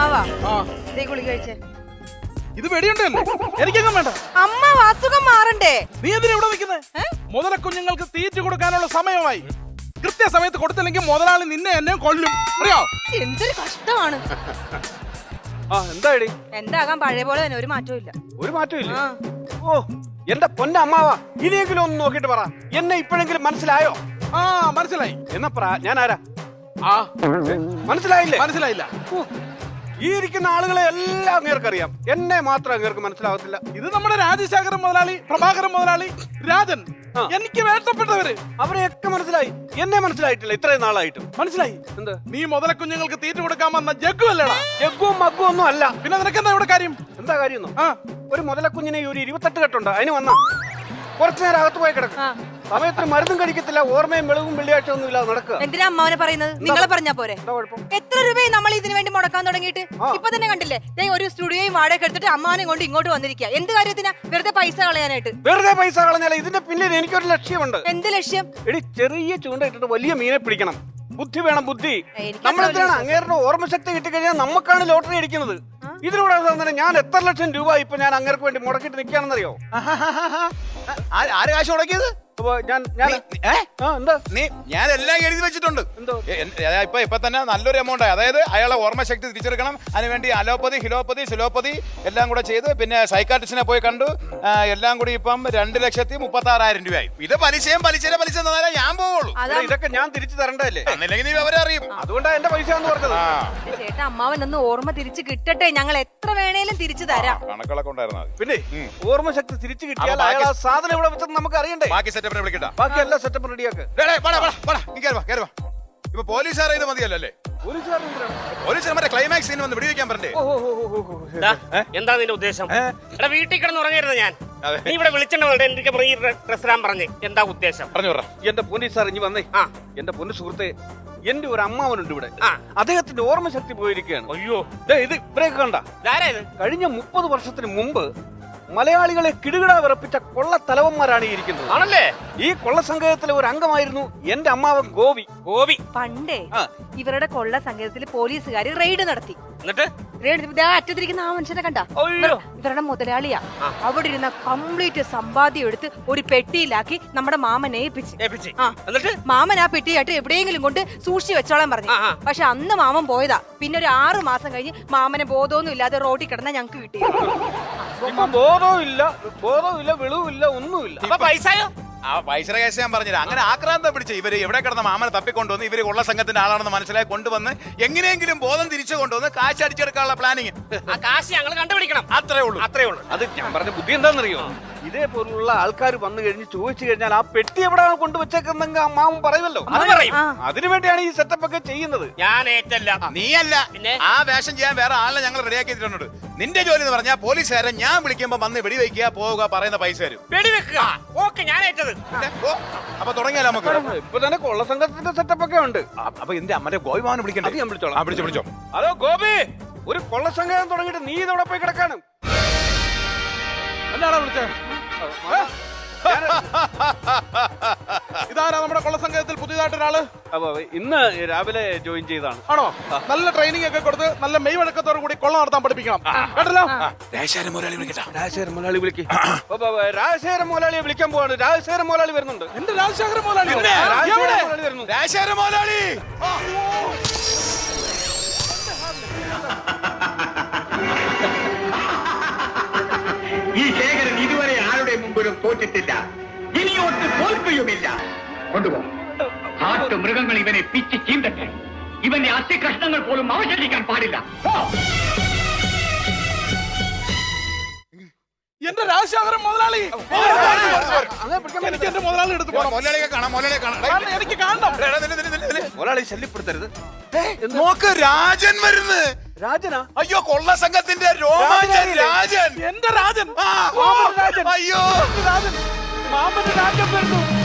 അമ്മാവാ. ദേ ഗുളിക കഴിച്ചേ. ഇത് വെടിയുണ്ടല്ലേ? എനിക്കെങ്ങും വേണ്ട. അമ്മ അസുഖം മാറണ്ടേ. നീ എന്തിനാ ഇവിടെ നിൽക്കുന്നത്? മുതല കുഞ്ഞുങ്ങൾക്ക് തീറ്റ കൊടുക്കാനുള്ള സമയമായി. കൃത്യസമയത്ത് കൊടുത്തില്ലെങ്കിൽ മുതലാളി നിന്നെ എന്നെ കൊല്ലും. അറിയോ? എന്തൊരു കഷ്ടമാണ്. ആ എന്താടി? എന്താകാൻ പഴയ പോലെ തന്നെ ഒരു മാറ്റവും ഇല്ല. ഒരു മാറ്റവും ഇല്ല. ഓ എന്റെ പൊന്ന അമ്മാവാ ഇനിയെങ്കിലും ഒന്ന് നോക്കിട്ട് പറ. എന്നെ ഇപ്പോഴെങ്കിലും മനസ്സിലായോ? ആ മനസ്സിലായി. എന്നാ പറ ഞാൻ ആരാ ആ മനസ്സിലായില്ലേ? മനസ്സിലായില്ല. ഈ ഇരിക്കുന്ന ആളുകളെ എല്ലാം അങ്ങേർക്കറിയാം. എന്നെ മാത്രം അങ്ങേർക്ക് മനസ്സിലാവത്തില്ല. ഇത് നമ്മുടെ രാജശേഖരൻ മുതലാളി പ്രഭാകരൻ മുതലാളി രാജൻ. എനിക്ക് വേണ്ടപ്പെട്ടവര്. അവരെയൊക്കെ മനസ്സിലായി. എന്നെ മനസ്സിലായിട്ടില്ല. ഇത്രയും നാളായിട്ടും. മനസ്സിലായി? എന്ത്? നീ മുതല കുഞ്ഞുങ്ങൾക്ക് തീറ്റ കൊടുക്കാൻ വന്ന ജഗ്ഗു അല്ലടാ? ജഗ്ഗും മഗ്ഗും ഒന്നും അല്ല. പിന്നെ നിനക്കെന്താ ഇവിടെ കാര്യം? എന്താ കാര്യം ഒരു മുതലക്കുഞ്ഞിനെ ഒരു ഇരുപത്തെട്ട് കെട്ടുണ്ട്. അതിന് വന്ന. കുറച്ചു നേരം അകത്ത് പോയി കിടക്കും. സമയത്തിന് മരുന്നും കഴിക്കത്തില്ല ഓർമ്മയും വെളിവും വെള്ളിയാഴ്ച ഒന്നും ഇല്ലാതെ നടക്കുക. എന്തിനാ അമ്മാവനെ പറയുന്നത്? നിങ്ങളെ പറഞ്ഞാ പോരെ? എന്താ കുഴപ്പം? എത്ര രൂപയും നമ്മൾ ഇതിനു വേണ്ടി മുടക്കാൻ തുടങ്ങിയിട്ട്. ഇപ്പൊ തന്നെ കണ്ടില്ലേ? ദേ ഒരു സ്റ്റുഡിയോയും വാടക എടുത്തിട്ട് അമ്മാവനെ കൊണ്ട് ഇങ്ങോട്ട് വന്നിരിക്കുക. എന്ത് കാര്യത്തിനാ? വെറുതെ പൈസ കളയാനായിട്ട്. വെറുതെ പൈസ കളഞ്ഞാൽ ഇതിന്റെ പിന്നിൽ എനിക്കൊരു ലക്ഷ്യമുണ്ട്. എന്ത് ലക്ഷ്യം? എടി ചെറിയ ചൂണ്ട ഇട്ടിട്ട് വലിയ മീനെ പിടിക്കണം. ബുദ്ധി വേണം ബുദ്ധി. എനിക്ക് നമ്മൾ അത്ര അങ്ങേരുടെ ഓർമ്മശക്തി കിട്ടിക്കഴിഞ്ഞാൽ നമുക്കാണ് ലോട്ടറി അടിക്കുന്നത്? ഇതിലൂടെ തന്നെ ഞാൻ എത്ര ലക്ഷം രൂപ ഇപ്പൊ ഞാൻ അങ്ങേർക്ക് വേണ്ടി മുടക്കിട്ട് നിൽക്കുകയാണെന്നറിയോ? ആര് കാശ് മുടക്കിയത്? അപ്പൊ ഞാൻ ഞാൻ നീ- ഏ? ആ എന്താ? നീ ഞാൻ എല്ലാം എഴുതി വെച്ചിട്ടുണ്ട്. എന്തോ? എ- ഇപ്പൊ ഇപ്പൊ തന്നെ നല്ലൊരു എമൗണ്ട് ആയി. അതായത് അയാളെ ഓർമ്മശക്തി തിരിച്ചെടുക്കണം. അതിനുവേണ്ടി അലോപ്പതി ഹിലോപ്പതി സിലോപ്പതി എല്ലാം കൂടെ ചെയ്ത്. പിന്നെ സൈക്കാട്രിസ്റ്റിനെ പോയി കണ്ടു. ആ, എല്ലാം കൂടി ഇപ്പം രണ്ട് ലക്ഷത്തി മുപ്പത്തി ആറായിരം രൂപയായി. ഇത് പലിശയും പലിശയുടെ പലിശ തന്നാലേ ഞാൻ പോവുള്ളൂ. അതാ ഇതൊക്കെ ഞാൻ തിരിച്ചു തരണ്ടല്ലേ എന്നില്ലെങ്കിൽ നീ അവരെ അറിയും. അതുകൊണ്ടാ എന്റെ പൈസ എന്ന് പറഞ്ഞത്. ആ. ചേട്ടാ അമ്മാവൻ ഒന്ന് ഓർമ്മ തിരിച്ചു കിട്ടട്ടെ. ഞങ്ങൾ എത്ര വേണേലും തിരിച്ചു തരാം. കണക്കുകളൊക്കെ ഉണ്ടായിരുന്നു പിന്നെ ഓർമ്മ ഓർമ്മശക്തി തിരിച്ചു കിട്ടിയാൽ അപ്പൊ ബാക്കി- അയാൾ ആ സാധനം ഇവിടെ വെച്ചത് നമുക്ക് അറിയണ്ടേ? ബാക്കി സെറ്റപ്പിനെ വിളിക്കട്ടെ ബാക്കി എല്ലാ സെറ്റപ്പ് റെഡിയാക്ക് വാടാ, വാടാ, വാടാ, നീ കേറി വാ, കേറി വാ. ഇപ്പൊ പോലീസുകാരെ ഇത് മതിയല്ലോ അല്ലേ പോലീസുകാരൻ പോലീസ് മറ്റേ ക്ലൈമാക്സ് സീൻ വന്ന് വെടിവെക്കാൻ പറഞ്ഞേ എന്താ നിന്റെ ഉദ്ദേശം? എടാ വീട്ടിൽ കിടന്ന് ഉറങ്ങരുത് ഞാൻ. നീ ഇവിടെ വിളിച്ചിട്ടുണ്ട് എനിക്ക് ഈ ഡ്രസ് ഇടാൻ പറഞ്ഞ്. എന്താ ഉദ്ദേശം? പറഞ്ഞു പറ എന്റെ പോലീസ് സാർ ഇനി വന്നേ. ആ. എന്റെ പൊന്നു സുഹൃത്തെ എന്റെ ഒരു അമ്മാവനുണ്ട് ഇവിടെ. ആ. അദ്ദേഹത്തിന്റെ ഓർമ്മശക്തി പോയിരിക്കുകയാണ്. അയ്യോ. ഇത് ഇവരെയൊക്കെ കണ്ട. കഴിഞ്ഞ മുപ്പത് വർഷത്തിന് മുമ്പ് മലയാളികളെ കിടുകിട വിറപ്പിച്ച കൊള്ള തലവന്മാരാണ് ഈ ഇരിക്കുന്നത്. ആണല്ലേ? ഈ കൊള്ള സംഘത്തിലെ ഒരു അംഗമായിരുന്നു എന്റെ അമ്മാവൻ ഗോപി ഗോപി പണ്ടേ ആ. ഇവരുടെ കൊള്ള സംഗീതത്തിൽ പോലീസുകാർ റെയ്ഡ് നടത്തി. എന്നിട്ട്? അറ്റത്തിരിക്കുന്ന ആ മനുഷ്യനെ കണ്ട. ഇവരുടെ മുതലാളിയാ. അവിടെ ഇരുന്ന കംപ്ലീറ്റ് സമ്പാദ്യം എടുത്ത് ഒരു പെട്ടിയിലാക്കി നമ്മുടെ മാമനെ ഏൽപ്പിച്ചു. മാമൻ ആ പെട്ടിയായിട്ട് എവിടെയെങ്കിലും കൊണ്ട് സൂക്ഷിച്ചു വെച്ചോളാൻ പറഞ്ഞു. പക്ഷെ അന്ന് മാമൻ പോയതാ. പിന്നെ ഒരു ആറു മാസം കഴിഞ്ഞ് മാമനെ ബോധമൊന്നും ഇല്ലാതെ റോഡിൽ കിടന്ന ഞങ്ങക്ക് കിട്ടി ബോധവും ഇല്ല ബോധവും ഇല്ല വെളിവും ഇല്ല ഒന്നുമില്ല. ഇല്ല പൈസയോ? ആ പൈസയുടെ കേസ് ഞാൻ പറഞ്ഞില്ല. അങ്ങനെ ആക്രാന്തം പിടിച്ച് ഇവർ എവിടെ കിടന്ന മാമനെ തപ്പിക്കൊണ്ടുവന്ന് ഇവർ ഉള്ള സംഘത്തിന്റെ ആളാണെന്ന് മനസ്സിലായി കൊണ്ടുവന്ന് എങ്ങനെയെങ്കിലും ബോധം തിരിച്ചു കൊണ്ടുവന്ന് കാശ് അടിച്ചെടുക്കാനുള്ള പ്ലാനിങ് ആ കാശ് ഞങ്ങൾ കണ്ടുപിടിക്കണം. അത്രേ ഉള്ളൂ. അത്രേ ഉള്ളൂ. അത് ഞാൻ പറഞ്ഞ ബുദ്ധി എന്താണെന്നറിയോ? ഇതേപോലുള്ള ആൾക്കാർ വന്നു കഴിഞ്ഞ് ചോദിച്ചു കഴിഞ്ഞാൽ ആ പെട്ടി എവിടെയാണ് കൊണ്ടുവച്ചേക്കുന്നെങ്കിൽ അമ്മാവൻ പറയുമല്ലോ. അത് പറയും. അതിനു അതിനുവേണ്ടിയാണ് ഈ സെറ്റപ്പ് ഒക്കെ ചെയ്യുന്നത്. ഞാൻ ഏറ്റല്ല. നീയല്ല. ആ വേഷം ചെയ്യാൻ വേറെ ആളെ ഞങ്ങൾ റെഡിയാക്കി തരുന്നുണ്ട് നിന്റെ ജോലി എന്ന് പറഞ്ഞാൽ പോലീസുകാരെ ഞാൻ വിളിക്കുമ്പോ വന്ന് വെടിവെക്കുക പോവുക പറയുന്ന പൈസ തരും. വെടിവെക്കുക? ഓക്കെ ഞാൻ ഏറ്റത്. അപ്പൊ തുടങ്ങിയാലോ നമുക്ക്? ഇപ്പൊ തന്നെ കൊള്ള സംഘത്തിന്റെ സെറ്റപ്പ് ഒക്കെ ഉണ്ട്. അപ്പൊ എന്റെ അമ്മന്റെ ഗോപി അത് വിളിക്കണ്ടേ? ഞാൻ വിളിച്ചോളാം. വിളിച്ചോ വിളിച്ചോ. ഹലോ ഗോപി! ഒരു കൊള്ള സംഘം തുടങ്ങിയിട്ട് നീ ഇതോടെ പോയി കിടക്കാണ്? എന്നാടാ വിളിച്ചത് ഇതാരാ നമ്മുടെ കൊള്ളസംഘത്തിൽ പുതിയതായിട്ട് ഒരാൾ അപ്പൊ ഇന്ന് രാവിലെ ജോയിൻ ചെയ്താണ് ആണോ? നല്ല ട്രെയിനിങ് ഒക്കെ കൊടുത്ത് നല്ല മെയ് വഴക്കത്തോടു കൂടി കൊള്ള നടത്താൻ പഠിപ്പിക്കണം. കേട്ടല്ലോ? ദേശാരം മുതലാളി വിളിക്കട്ടെ. രാജശേഖരൻ മുതലാളി വിളിക്ക്. രാജശേഖരൻ മുതലാളിയെ വിളിക്കാൻ പോവാണ്. രാജശേഖരൻ മുതലാളി വരുന്നുണ്ട്. എന്റെ രാജശേഖര മുതലാളി? രാജശേഖരൻ മുതലാളി വരുന്നു. ദേശാരം മുതലാളി! ആരുടെ മുമ്പിലും തോറ്റിട്ടില്ല ഇനിയോട്ട് തോൽക്കുകയുമില്ല കൊണ്ടുപോ കാട്ടു മൃഗങ്ങൾ ഇവനെ പിച്ച് ചീന്തട്ടെ ഇവന്റെ അസ്ഥികഷ്ണങ്ങൾ പോലും അവശേഷിക്കാൻ പാടില്ല പോ. എന്റെ രാജശേഖര മുതലാളി അങ്ങനെ പിടിക്കാൻ എനിക്ക് എന്റെ മുതലാളി എടുത്ത് പോകണം മുതലാളിയെ കാണാം മുതലാളിയെ കാണാം ഡേയ്, കാരണം എനിക്ക് കാണണം ഡേയ്, ഡേയ്, നില്ല്, നില്ല്, നില്ല്. മുതലാളി ശല്യപ്പെടുത്തരുത് നോക്ക് രാജൻ വരുന്നു. രാജനാ? അയ്യോ കൊള്ള സംഘത്തിന്റെ രോമാഞ്ചൻ രാജൻ. എന്റെ രാജൻ? അയ്യോ. രാജൻ. മാമന്റെ രാജൻ വരുന്നു.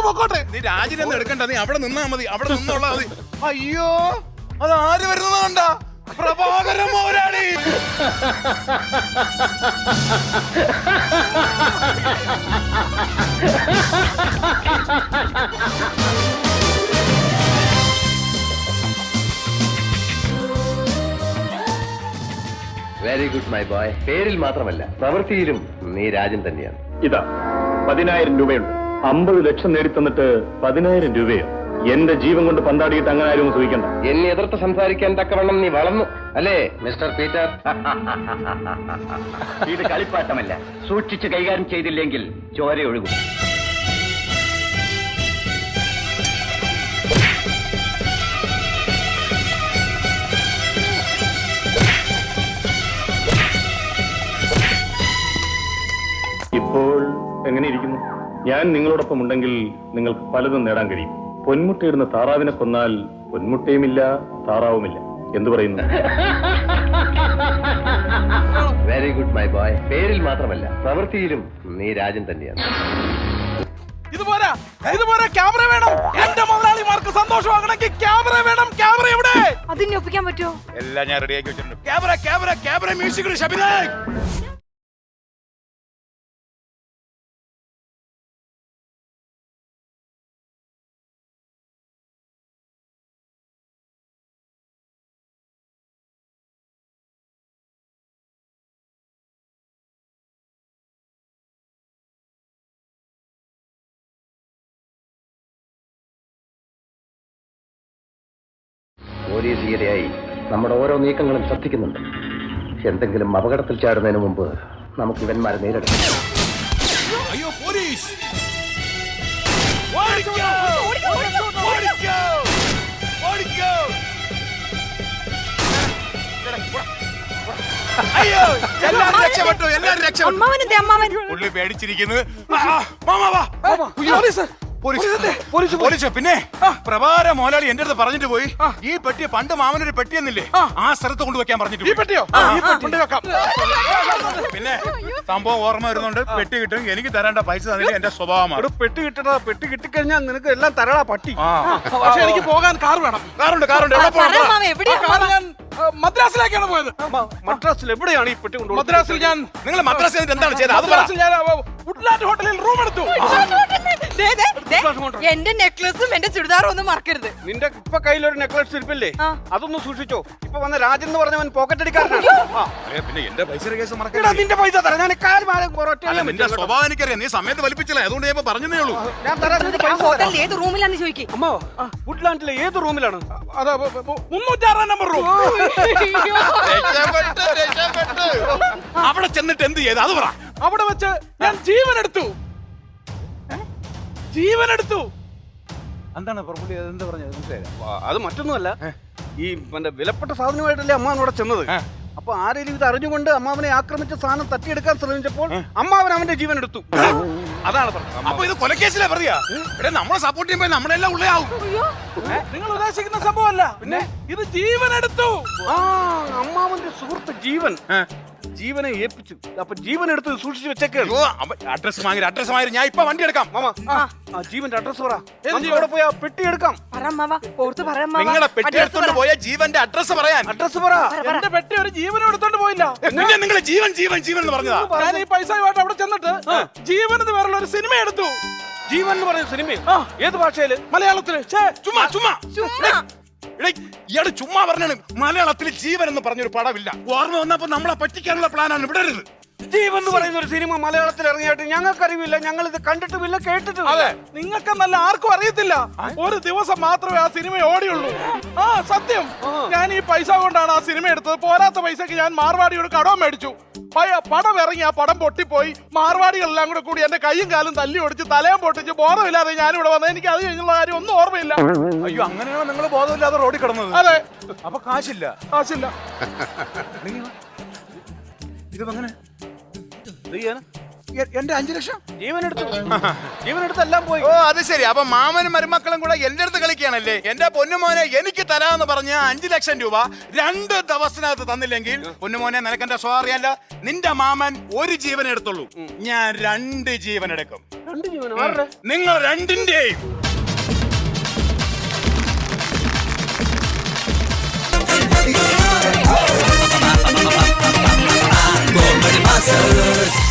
ഞാൻ പൊക്കോട്ടെ. നീ രാജിനൊന്നും എടുക്കണ്ട നീ അവിടെ നിന്നാ മതി അവിടെ നിന്നുള്ള മതി. അയ്യോ അത് ആര് വരുന്നത് കണ്ട? പ്രഭാകര മോരാളി വെരി ഗുഡ് മൈ ബോയ് പേരിൽ മാത്രമല്ല പ്രവൃത്തിയിലും നീ രാജൻ തന്നെയാണ്. ഇതാ പതിനായിരം രൂപയുണ്ട്. അമ്പത് ലക്ഷം നേടിത്തന്നിട്ട് പതിനായിരം രൂപയോ? എന്റെ ജീവൻ കൊണ്ട് പന്താടിയിട്ട് അങ്ങനെ ആരും സൂചിക്കണ്ട. എന്നെ എതിർത്ത് സംസാരിക്കാൻ തക്കവണ്ണം നീ വളർന്നു. അല്ലേ മിസ്റ്റർ പീറ്റർ? ഇത് കളിപ്പാട്ടമല്ല. സൂക്ഷിച്ച് കൈകാര്യം ചെയ്തില്ലെങ്കിൽ ചോര ഒഴുകും. ഞാൻ നിങ്ങളോടൊപ്പം ഉണ്ടെങ്കിൽ നിങ്ങൾക്ക് പലതും നേടാൻ കഴിയും. പൊന്മുട്ടയിടുന്ന താറാവിനെ കൊന്നാൽ പൊന്മുട്ടയുമില്ല താറാവുമില്ല. എന്തു പറയുന്നു? വെരി ഗുഡ് മൈ ബോയ് പേരിൽ മാത്രമല്ല പ്രവൃത്തിയിലും നീ രാജൻ തന്നെയാണ്. ഇതുപോരാ ഇതുപോരാ ക്യാമറ വേണം. എന്റെ മുതലാളിമാർക്ക് സന്തോഷമാകണമെങ്കിൽ ക്യാമറ വേണം. ക്യാമറ എവിടെ? അതിനെ ഒപ്പിക്കാൻ പറ്റുമോ? എല്ലാം ഞാൻ റെഡിയാക്കി വെച്ചിട്ടുണ്ട്. Camera camera camera music Shabina police ഈരയായി നമ്മുടെ ഓരോ നീക്കങ്ങളും ശ്രദ്ധിക്കുന്നുണ്ട്. എന്തെങ്കിലും അപകടത്തിൽ ചാടുന്നതിന് മുമ്പ് നമുക്ക് ഇവന്മാരെ നേരിടാം. അയ്യോ പോലീസ്! ഓടിക്കോ ഓടിക്കോ ഓടിക്കോ അയ്യോ എല്ലാരും രക്ഷപ്പെട്ടു എല്ലാരും രക്ഷപ്പെട്ടു. അമ്മാവൻ എന്തേ അമ്മാവൻ? പുള്ളി പേടിച്ചിരിക്കുന്നത് ആ, മാമാ വാ പോലീസ് പോലീസ്. പോലീസ് പോലീസ് പിന്നെ? പ്രഭാര മോലാളി എന്റെ അടുത്ത് പറഞ്ഞിട്ട് പോയി. ഈ പെട്ടി പണ്ട് മാമനൊരു പെട്ടി എന്നില്ലേ? ആ. സ്ഥലത്ത് കൊണ്ടുവയ്ക്കാൻ പറഞ്ഞിട്ട് ഈ പെട്ടിയോ? ഈ പെട്ടി കൊണ്ടുവെക്കാം പിന്നെ സംഭവം ഓർമ്മ വരുന്നുണ്ട്. പെട്ടി കിട്ടും. എനിക്ക് തരേണ്ട പൈസ തന്നില്ല എന്റെ സ്വഭാവമാണ്. പെട്ടി കിട്ടണ പെട്ടി കിട്ടിക്കഴിഞ്ഞാൽ നിനക്ക് എല്ലാം തരടാ പട്ടി. പക്ഷെ എനിക്ക് പോകാൻ കാർ വേണം. കാറുണ്ട് കാറുണ്ട്. എവിടെ മദ്രാസിലേക്കാണ് പോയത്. മദ്രാസിൽ എവിടെയാണ് ഈ പെട്ടി കൊണ്ടുപോകുന്നത്? മദ്രാസിൽ ഞാൻ നിങ്ങൾ മദ്രാസിൽ എന്താണ് ചെയ്തത്? അത് പറ. മദ്രാസിൽ ഞാൻ ആ, വുഡ്ലാൻഡ് ഹോട്ടലിൽ റൂം എടുത്തു. ദേ, ദേ, ദേ, എന്റെ നെക്ലസും എന്റെ ചുരിദാറും ഒന്നും മറക്കരുത്. നിന്റെ ഇപ്പൊ കയ്യിലൊരു നെക്ലസ് ഇരിപ്പില്ലേ? ആ. അതൊന്ന് സൂക്ഷിച്ചോ. ഇപ്പൊ വന്ന രാജൻ എന്ന് പറഞ്ഞവൻ പോക്കറ്റ് അടിക്കാരനാണ്. ആ. പിന്നെ എന്റെ പൈസ കേസ് എടാ, മറക്കരുത് നിന്റെ പൈസ തരാം. ഞാൻ കാര്യം ആരും പൊറോട്ട അല്ല നിന്റെ സ്വഭാവം എനിക്കറിയാം നീ സമയത്ത് വലിപ്പിച്ചില്ല. അതുകൊണ്ട് ഞാൻ ഇപ്പൊ പറഞ്ഞതേ ഉള്ളൂ. ഞാൻ തരാം. നിന്റെ ആ പൈസ തരാം. ഹോട്ടലിൽ ഏത് റൂമിലാന്ന് ചോദിക്കും. അമ്മ വുഡ്ലാൻഡിലെ ഏത് റൂമിലാണ് അതാ മുന്നൂറ്റാറാം നമ്പർ റൂം രക്ഷപ്പെട്ട്, രക്ഷപ്പെട്ട്. അവിടെ ചെന്നിട്ട് എന്ത് ചെയ്ത്? അത് പറ. അവിടെ വെച്ച് ഞാൻ ജീവൻ എടുത്തു ജീവൻ എടുത്തു എന്താണ് പ്രഭുലി? എന്താ പറഞ്ഞത് മനസ്സിലായില്ല. അത് മറ്റൊന്നുമല്ല. ഈ എന്റെ വിലപ്പെട്ട സാധനമായിട്ടല്ലേ അമ്മാവൻ അവിടെ ചെന്നത്? അപ്പൊ ആരെങ്കിലും ഇത് അറിഞ്ഞുകൊണ്ട് അമ്മാവനെ ആക്രമിച്ച സാധനം തട്ടിയെടുക്കാൻ ശ്രമിച്ചപ്പോൾ അമ്മാവൻ അവന്റെ ജീവൻ എടുത്തു അതാണ് അപ്പൊ ഇത് കൊലക്കേസിലാ പ്രതിയാ? ഇവിടെ നമ്മളെ സപ്പോർട്ട് ചെയ്യുമ്പോ നമ്മളെല്ലാം ഉള്ളയാവും. നിങ്ങൾ ഉദ്ദേശിക്കുന്ന സംഭവമല്ല. പിന്നെ? ഇത് ജീവൻ എടുത്തു ആ അമ്മാവന്റെ സുഹൃത്ത് ജീവൻ. ജീവനെ ഏൽപ്പിച്ചു. അപ്പൊ ജീവൻ എടുത്ത് സൂക്ഷിച്ചു വെച്ചേക്കാണ് അഡ്രസ് വാങ്ങി അഡ്രസ് വാങ്ങി ഞാൻ ഇപ്പൊ വണ്ടി എടുക്കാം. മാമ ആ. ജീവന്റെ അഡ്രസ് പറ. പോയാ അവിടെ പോയി പെട്ടി എടുക്കാം. നിങ്ങളെ പെട്ടി എടുത്തുകൊണ്ട് എടുത്തോണ്ട്. പോയ ജീവന്റെ അഡ്രസ് പറയാൻ. അഡ്രസ് പറ. എന്റെ പെട്ടി ഒരു ജീവനും എടുത്തോണ്ട് പോയില്ല. നിങ്ങൾ ജീവൻ ജീവൻ ജീവൻ എന്ന് പറഞ്ഞതാ. ഞാൻ ഈ പൈസയുമായിട്ട് അവിടെ ചെന്നിട്ട് ജീവൻ എന്ന് പേരുള്ള ഒരു സിനിമ എടുത്തു. ജീവൻ എന്ന് പറയുന്ന സിനിമ ഏത് ഭാഷയിൽ? മലയാളത്തിൽ. ചുമ്മാ ചുമ്മാ. ചുമ്മാ. ഇയാൾ ചുമ്മാ പറഞ്ഞാണ് മലയാളത്തിൽ ജീവൻ എന്ന് പറഞ്ഞൊരു പടമില്ല. ഓർമ്മ വന്നപ്പോ നമ്മളെ പറ്റിക്കാനുള്ള പ്ലാനാണ് വിടരുത്. ജീവൻ എന്ന് പറയുന്ന ഒരു സിനിമ മലയാളത്തിൽ ഇറങ്ങിയായിട്ട് ഞങ്ങൾക്ക് അറിവില്ല ഞങ്ങൾ ഇത് കണ്ടിട്ടുമില്ല കേട്ടിട്ടുമില്ല. അതെ. നിങ്ങൾക്കെന്നല്ല ആർക്കും അറിയത്തില്ല. ഒരു ദിവസം മാത്രമേ ആ സിനിമ ഓടിയുള്ളൂ. ആ സത്യം. ഞാൻ ഈ പൈസ കൊണ്ടാണ് ആ സിനിമ എടുത്തത്. പോരാത്ത പൈസക്ക് ഞാൻ മാർവാടിയോട് കടവും മേടിച്ചു. പടം ഇറങ്ങി ആ പടം പൊട്ടിപ്പോയി. മാർവാടികളെല്ലാം കൂടെ കൂടി എന്റെ കൈയും കാലും തല്ലി ഒടിച്ച് തലയും പൊട്ടിച്ച് ബോധമില്ലാതെ ഞാൻ ഇവിടെ വന്നത് എനിക്ക് അത് കഴിഞ്ഞുള്ള കാര്യം ഒന്നും ഓർമ്മയില്ല. അയ്യോ അങ്ങനെയാണോ നിങ്ങൾ ബോധമില്ലാതെ റോഡിൽ കിടന്നത്. അതെ. അപ്പൊ കാശില്ല. കാശില്ല. ഇതിപ്പോ എന്ത് എന്റെ അഞ്ചു ലക്ഷം? ജീവൻ എടുത്തു ജീവൻ എടുത്ത് പോയി. ഓ അത് ശരി. അപ്പൊ മാമനും മരുമക്കളും കൂടെ എന്റെ അടുത്ത് കളിക്കുകയാണല്ലേ? എന്റെ പൊന്നുമോനെ എനിക്ക് തരാന്ന് പറഞ്ഞ അഞ്ചു ലക്ഷം രൂപ രണ്ട് ദിവസത്തിനകത്ത് തന്നില്ലെങ്കിൽ പൊന്നുമോനെ നിനക്ക് എന്റെ സ്വഭാവം നിന്റെ മാമൻ ഒരു ജീവൻ എടുത്തുള്ളൂ. ഞാൻ രണ്ട് ജീവൻ എടുക്കും. രണ്ട് ജീവൻ നിങ്ങൾ രണ്ടിന്റെയും. Yeah. But the